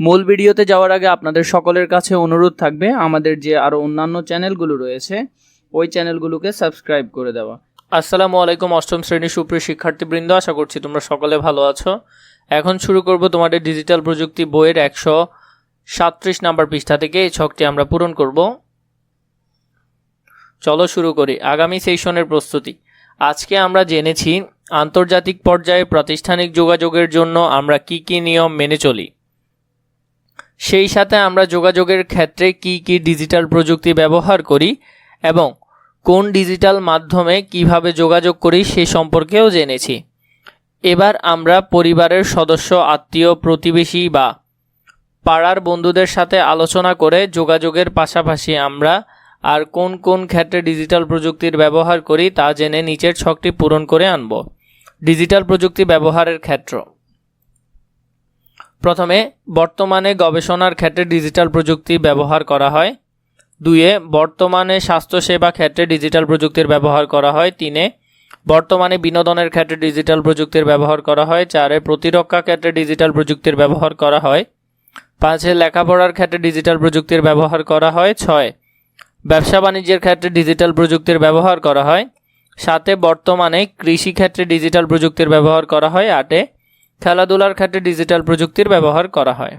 মূল ভিডিওতে যাওয়ার আগে আপনাদের সকলের কাছে অনুরোধ থাকবে, আমাদের যে আরও অন্যান্য চ্যানেলগুলো রয়েছে, ওই চ্যানেলগুলোকে সাবস্ক্রাইব করে দেওয়া। আসসালামু আলাইকুম, অষ্টম শ্রেণির সুপ্রিয় শিক্ষার্থীবৃন্দ, আশা করছি তোমরা সকলে ভালো আছো। এখন শুরু করব তোমাদের ডিজিটাল প্রযুক্তি বইয়ের একশো সাতত্রিশ নাম্বার পৃষ্ঠা থেকে, এই ছকটি আমরা পূরণ করব। চলো শুরু করি, আগামী সেশনের প্রস্তুতি। আজকে আমরা জেনেছি আন্তর্জাতিক পর্যায়ে প্রাতিষ্ঠানিক যোগাযোগের জন্য আমরা কি কি নিয়ম মেনে চলি। সেই সাথে আমরা যোগাযোগের ক্ষেত্রে কি কি ডিজিটাল প্রযুক্তি ব্যবহার করি এবং কোন ডিজিটাল মাধ্যমে কীভাবে যোগাযোগ করি সে সম্পর্কেও জেনেছি। এবার আমরা পরিবারের সদস্য, আত্মীয়, প্রতিবেশী বা পাড়ার বন্ধুদের সাথে আলোচনা করে যোগাযোগের পাশাপাশি আমরা আর কোন কোন ক্ষেত্রে ডিজিটাল প্রযুক্তির ব্যবহার করি তা জেনে নিচের ছকটি পূরণ করে আনব। ডিজিটাল প্রযুক্তি ব্যবহারের ক্ষেত্র। প্রথমে, বর্তমানে গবেষণার ক্ষেত্রে ডিজিটাল প্রযুক্তি ব্যবহার করা হয়। দুইয়ে, বর্তমানে স্বাস্থ্যসেবা ক্ষেত্রে ডিজিটাল প্রযুক্তির ব্যবহার করা হয়। তিনে, বর্তমানে বিনোদনের ক্ষেত্রে ডিজিটাল প্রযুক্তির ব্যবহার করা হয়। চারে, প্রতিরক্ষা ক্ষেত্রে ডিজিটাল প্রযুক্তির ব্যবহার করা হয়। পাঁচে, লেখাপড়ার ক্ষেত্রে ডিজিটাল প্রযুক্তির ব্যবহার করা হয়। ছয়, ব্যবসা বাণিজ্যের ক্ষেত্রে ডিজিটাল প্রযুক্তির ব্যবহার করা হয়। সাথে বর্তমানে কৃষি ক্ষেত্রে ডিজিটাল প্রযুক্তির ব্যবহার করা হয়। আটে খেলাধুলার ক্ষেত্রে ডিজিটাল প্রযুক্তির ব্যবহার করা হয়।